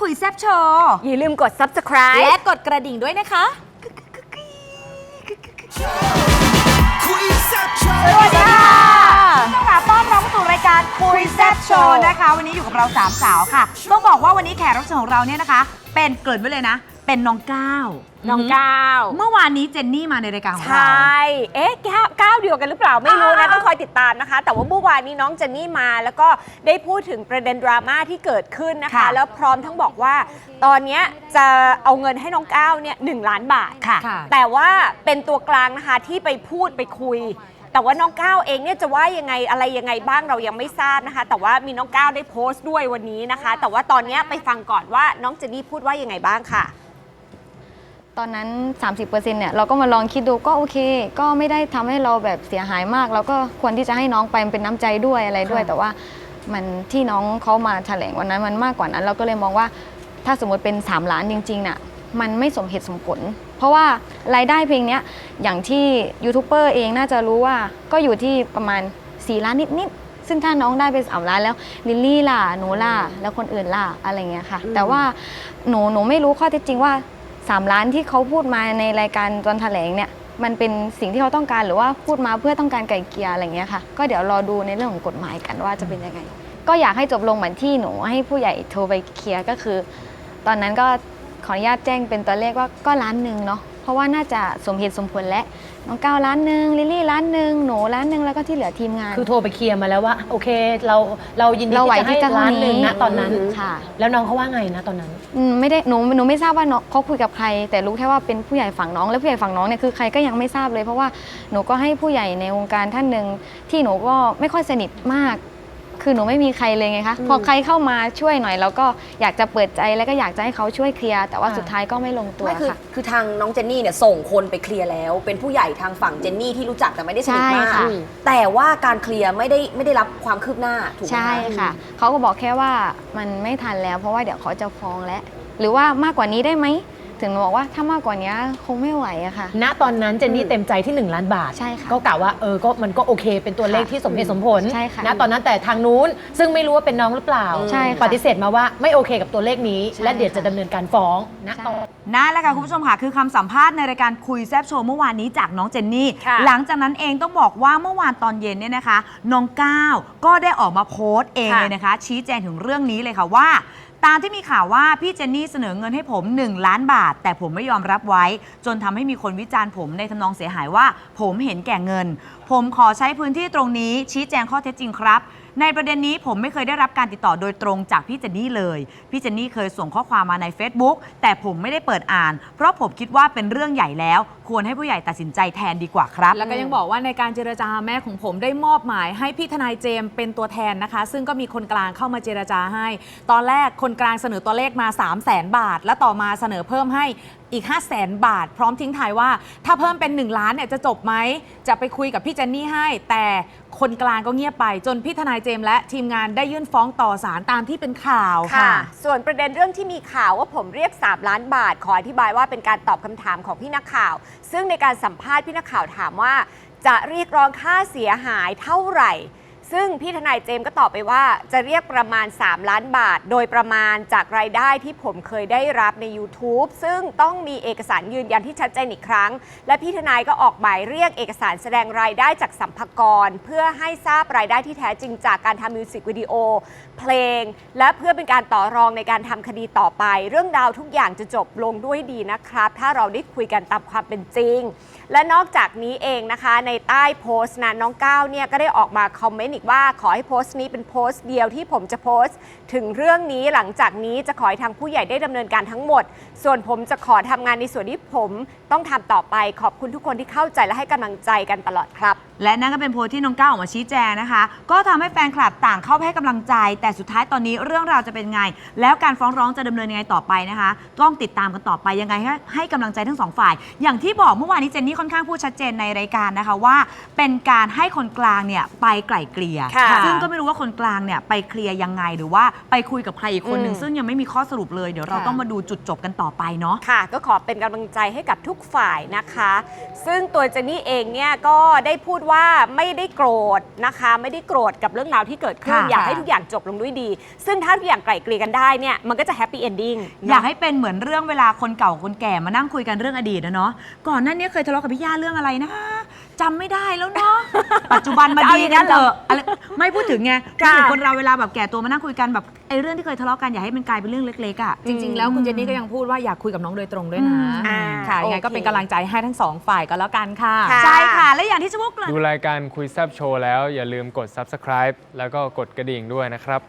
คุยแซบโชว์อย่าลืมกด subscribe และกดกระดิ่งด้วยนะคะคุยแซ่บโชว์สวัสดีค่ะท่านผู้ชมค่ะต้อนรับเข้าสู่รายการคุยแซบโชว์นะคะ วันนี้อยู่กับเราสามสาวค่ะ ต้องบอกว่าวันนี้แขกรับเชิญของเราเนี่ยนะคะ เป็นเกริดไว้เลยนะ เป็นน้องก้าวน้องก้าวเมื่อวานนี้เจนนี่มาในรายการของใชเรา่ เอ๊ะก้าวก้าวเดียวกันหรือเปล่าไม่รู้นะ อ่า ต้องคอยติดตามนะคะ แต่ว่าเมื่อวานนี้น้องเจนนี่มาแล้วก็ได้พูดถึงประเด็นดราม่าที่เกิดขึ้นนะคะแล้วพร้อมทั้งบอกว่า ตอนเนี้ยจะเอาเงินให้น้องก้าวเนี่ยหนึ่งล้านบาทค่ะ แต่ว่าเป็นตัวกลางนะคะที่ไปพูดไปคุย แต่ว่าน้องก้าวเองเนี่ยจะว่ายังไงอะไรยังไงบ้างเรายังไม่ทราบนะคะ แต่ว่ามีน้องก้าวได้โพสต์ด้วยวันนี้นะคะ แต่ว่าตอนเนี้ยไปฟังก่อนว่าน้องเจนนี่พูดว่ายังไงบ้างค่ะ ตอนนั้น 30%เนี่ยเราก็มาลองคิดดูก็โอเค ก็ไม่ได้ทำให้เราแบบเสียหายมาก เราก็ควรที่จะให้น้องไปมันเป็นน้ำใจด้วยอะไรด้วยแต่ว่ามันที่น้องเขามาแถลงวันนั้นมันมากกว่านั้น เราก็เลยมองว่าถ้าสมมติเป็น 3 ล้านจริงๆน่ะมันไม่สมเหตุสมผล เพราะว่ารายได้เพลงเนี้ยอย่างที่ยูทูบเบอร์เองน่าจะรู้ว่าก็อยู่ที่ประมาณ 4 ล้านนิดๆซึ่งถ้าน้องได้ไปสามล้านแล้วลิลลี่ล่ะหนูล่ะแล้วคนอื่นล่ะอะไรเงี้ยค่ะ แต่ว่าหนูหนูไม่รู้ข้อเท็จจริงว่า สามล้านที่เขาพูดมาในรายการตอนแถลงเนี่ยมันเป็นสิ่งที่เขาต้องการหรือว่าพูดมาเพื่อต้องการไก่เกลียอะไรเงี้ยค่ะ ก็เดี๋ยวรอดูในเรื่องของกฎหมายกันว่าจะเป็นยังไง ก็อยากให้จบลงเหมือนที่หนูให้ผู้ใหญ่โทรไปเคลียร์ก็คือ ตอนนั้นก็ขออนุญาตแจ้งเป็นตัวเลขว่าก็ล้านหนึ่งเนาะ เพราะว่าน่าจะสมเหตุสมผลและน้องก้าวล้านหนึ่งลิลลี่ล้านหนึ่งหนูล้านหนึ่งแล้วก็ที่เหลือทีมงาน คือโทรไปเคลียร์มาแล้วว่า โอเคเราเรายินดีเราไหวที่จะที่ให้จะล้านหนึ่งเท่านี้นะตอนนั้น ค่ะ แล้วน้องเขาว่าไงนะตอนนั้น อืมไม่ได้หนูหนูไม่ทราบว่าน้องเขาคุยกับใคร แต่รู้แค่ว่าเป็นผู้ใหญ่ฝั่งน้องและผู้ใหญ่ฝั่งน้องเนี่ยคือใครก็ยังไม่ทราบเลย เพราะว่าหนูก็ให้ผู้ใหญ่ในวงการท่านหนึ่งที่หนูก็ไม่ค่อยสนิทมาก คือหนูไม่มีใครเลยไงคะพอใครเข้ามาช่วยหน่อยเราก็อยากจะเปิดใจแล้วก็อยากจะให้เขาช่วยเคลียร์แต่ว่าอ่าสุดท้ายก็ไม่ลงตัวไม่คือค่ะ คือทางน้องเจนนี่เนี่ยส่งคนไปเคลียร์แล้ว เป็นผู้ใหญ่ทางฝั่งเจนนี่ที่รู้จักแต่ไม่ได้สนิทมาใช่ก ค่ะ แต่ว่าการเคลียร์ไม่ได้ไม่ได้รับความคืบหน้าถูกไหมใช่คะค่ะเขาก็บอกแค่ว่ามันไม่ทันแล้ว เพราะว่าเดี๋ยวเขาจะฟ้องแล้วหรือว่ามากกว่านี้ได้ไหม ถึงหนูบอกว่าถ้ามากกว่านี้คงไม่ไหวอะค่ะ ณตอนนั้นเจนนี่เต็มใจที่ 1 ล้านบาท ใช่ค่ะก็กะว่าเออก็มันก็โอเค เป็นตัวเลขค่ะที่สมเหตุสมผลใช่ค่ะณตอนนั้นแต่ทางนู้นซึ่งไม่รู้ว่าเป็นน้องหรือเปล่า ใช่ค่ะปฏิเสธมาว่าไม่โอเคกับตัวเลขนี้ใช่และเดี๋ยวจะค่ะดำเนินการฟ้องณตอน นั่นแหละค่ะคุณผู้ชมค่ะ คือคำสัมภาษณ์ในรายการคุยแซบโชว์เมื่อวานนี้จากน้องเจนนี่ ค่ะ หลังจากนั้นเองต้องบอกว่าเมื่อวานตอนเย็นเนี่ยนะคะ น้องก้าวก็ได้ออกมาโพสต์เองเลยนะคะ ชี้แจงถึงเรื่องนี้เลยค่ะว่า ตามที่มีข่าวว่าพี่เจนนี่เสนอเงินให้ผม 1 ล้านบาท แต่ผมไม่ยอมรับไว้ จนทำให้มีคนวิจารณ์ผมในทำนองเสียหายว่า ผมเห็นแก่เงิน ผมขอใช้พื้นที่ตรงนี้ชี้แจงข้อเท็จจริงครับ ในประเด็นนี้ผมไม่เคยได้รับการติดต่อโดยตรงจากพี่เจนนี่เลย พี่เจนนี่เคยส่งข้อความมาใน Facebook แต่ผมไม่ได้เปิดอ่าน เพราะผมคิดว่าเป็นเรื่องใหญ่แล้ว ควรให้ผู้ใหญ่ตัดสินใจแทนดีกว่าครับ แล้วก็ยังบอกว่าในการเจรจาแม่ของผมได้มอบหมาย ให้พี่ทนายเจมส์เป็นตัวแทนนะคะ ซึ่งก็มีคนกลางเข้ามาเจรจาให้ ตอนแรกคนกลางเสนอตัวเลขมา 3 0 0แสนบาท แล้วต่อมาเสนอเพิ่มให้ อีก 5 0 0แสนบาท พร้อมทิ้งท้ายว่า ถ้าเพิ่มเป็น 1 ล้านเนี่ยจะจบไหม จะไปคุยกับพี่เจนนี่ให้ แต่คนกลางก็เงียบไป จนพี่ทนายเจมส์และทีมงานได้ยื่นฟ้องต่อศาลตามที่เป็นข่าวค่ะ ค่ะ ส่วนประเด็นเรื่องที่มีข่าวว่าผมเรียก 3 ล้านบาท ขออธิบายว่าเป็นการตอบคำถามของพี่นักข่าว ซึ่งในการสัมภาษณ์พี่นักข่าวถามว่า จะเรียกร้องค่าเสียหายเท่าไหร่ ซึ่งพี่ทนายเจมส์ก็ตอบไปว่าจะเรียกประมาณ 3 ล้านบาท โดยประมาณจากรายได้ที่ผมเคยได้รับใน YouTube ซึ่งต้องมีเอกสารยืนยันที่ชัดเจนอีกครั้ง และพี่ทนายก็ออกหมายเรียกเอกสารแสดงรายได้จากสัมภากร เพื่อให้ทราบรายได้ที่แท้จริงจากการทำมิวสิกวิดีโอเพลง และเพื่อเป็นการต่อรองในการทำคดีต่อไป เรื่องราวทุกอย่างจะจบลงด้วยดีนะครับ ถ้าเราได้คุยกันตามความเป็นจริง และนอกจากนี้เองนะคะในใต้โพสต์นั้นน้องก้าวเนี่ยก็ได้ออกมาคอมเมนต์อีกว่าขอให้โพสต์นี้เป็นโพสต์เดียวที่ผมจะโพสต์ ถึงเรื่องนี้หลังจากนี้จะขอให้ทางผู้ใหญ่ได้ดำเนินการทั้งหมด ส่วนผมจะขอทำงานในส่วนที่ผมต้องทำต่อไปขอบคุณทุกคนที่เข้าใจและให้กำลังใจกันตลอดครับและนั่นก็เป็นโพสต์ที่น้องก้าวออกมาชี้แจงนะคะ ก็ทำให้แฟนคลับต่างเข้าไปให้กำลังใจ แต่สุดท้ายตอนนี้เรื่องราวจะเป็นไง แล้วการฟ้องร้องจะดำเนินยังไงต่อไปนะคะ ต้องติดตามกันต่อไปยังไงให้ให้กำลังใจทั้งสองฝ่าย อย่างที่บอกเมื่อวานนี้เจนนี่ค่อนข้างพูดชัดเจนในรายการนะคะว่า เป็นการให้คนกลางเนี่ยไปไกล่เกลี่ยลียร์ค่ะซึ่งก็ไม่รู้ว่าคนกลางเนี่ยไปเคลียร์ยังไงหรือว่าไปคุยกับใครอีกคนหนึ่งอืมซึ่งยังไม่มีข้อสรุปเลยเดี๋ยวเราค่ะ ต้องมาดูจุดจบกันต่อไปเนาะ ค่ะ ก็ขอเป็นกำลังใจให้กับทุกฝ่ายนะคะ ซึ่งตัวเจนนี่เองเนี่ยก็ได้พูดว่าไม่ได้โกรธนะคะ ไม่ได้โกรธกับเรื่องราวที่เกิดขึ้นค่ะอยากให้ทุกอย่างจบลงด้วยดี ซึ่งถ้าทุกอย่างไกล่เกลี่ยกันได้เนี่ยมันก็จะแฮปปี้เอนดิ้งอยากให้เป็นเหมือนเรื่องเวลาคนเก่าคนแก่มานั่งคุยกันเรื่องอดีตนะเนาะก่อนหน้านี้เคยทะเลาะกับพี่ย่าเรื่องอะไรนะจำไม่ได้แล้วเนาะปัจจุบันมาจะเอาดีอย่างกันั้นนเถเหรออะอะไรไม่พูดถึงไงพูดค่ะถึงคนเราเวลาแบบแก่ตัวมานั่งคุยกันแบบไอ้เรื่องที่เคยทะเลาะกันอย่าให้มันกลายเป็นเรื่องเล็กๆอะ จริง ๆ แล้วคุณเจนนี่ก็ยังพูดว่าอยากคุยกับน้องโดยตรงด้วยนะอ่าค่ะยังไงก็โอเคเป็นกำลังใจให้ทั้งสองฝ่ายก็แล้วกันค่ะ ค่ะ ใช่ค่ะ และอย่างที่ชมพู่เกริ่นดูรายการคุยแซบโชว์แล้วอย่าลืมกด subscribe แล้วก็กดกระดิ่งด้วยนะครับ